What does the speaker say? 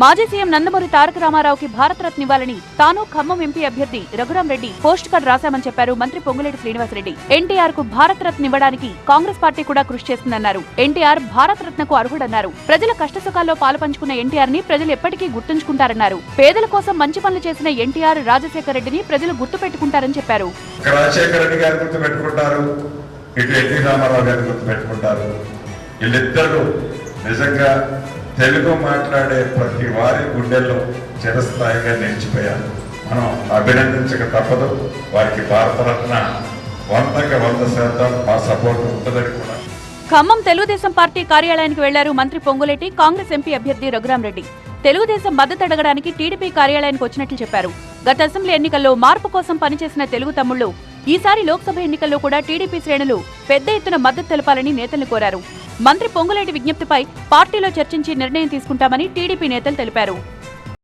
మాజీ సీఎం నందమూరి తారక రామారావుకి భారతరత్న ఇవ్వాలని తాను ఖమ్మం ఎంపీ అభ్యర్థి రఘురాం రెడ్డి పోస్ట్ కార్డు రాశామని చెప్పారు మంత్రి పొంగులేటి శ్రీనివాసరెడ్డి. ఎన్టీఆర్కు భారతరత్న ఇవ్వడానికి కాంగ్రెస్ పార్టీ కూడా కృషి చేస్తుందన్నారు. ఎన్టీఆర్ భారతరత్నకు అర్హుడన్నారు. ప్రజల కష్టసుఖాల్లో పాలు పంచుకున్న ఎన్టీఆర్ని ప్రజలు ఎప్పటికీ గుర్తుంచుకుంటారన్నారు. పేదల కోసం మంచి పనులు చేసిన ఎన్టీఆర్ రాజశేఖర రెడ్డిని ప్రజలు గుర్తు పెట్టుకుంటారని చెప్పారు ఇటు ఎన్టీ రామారావు గారు గుర్తు పెట్టుకుంటారు వీళ్ళిద్దరూ నిజంగా తెలుగు మాట్లాడే ప్రతి వారి గుండెల్లో చిరస్థాయిగా నిలిచిపోయారు. మనం అభినందించక తప్పదు. వారికి భారతరత్న వందకి వంద శాతం మా సపోర్ట్ ఉంటుందని కూడా. ఖమ్మం తెలుగుదేశం పార్టీ కార్యాలయానికి వెళ్ళారు మంత్రి పొంగులేటి కాంగ్రెస్ ఎంపీ అభ్యర్థి రఘురామ్ రెడ్డి తెలుగుదేశం మద్దతు అడగడానికి టీడీపీ కార్యాలయానికి వచ్చినట్లు చెప్పారు. గత అసెంబ్లీ ఎన్నికల్లో మార్పు కోసం పనిచేసిన తెలుగు తమ్ముళ్ళు ఈసారి లోక్సభ ఎన్నికల్లో కూడా టీడీపీ శ్రేణులు పెద్ద ఎత్తున మద్దతు తెలపాలని నేతలు కోరారు. మంత్రి పొంగులేటి విజ్ఞప్తిపై పార్టీలో చర్చించి నిర్ణయం తీసుకుంటామని టీడీపీ నేతలు తెలిపారు.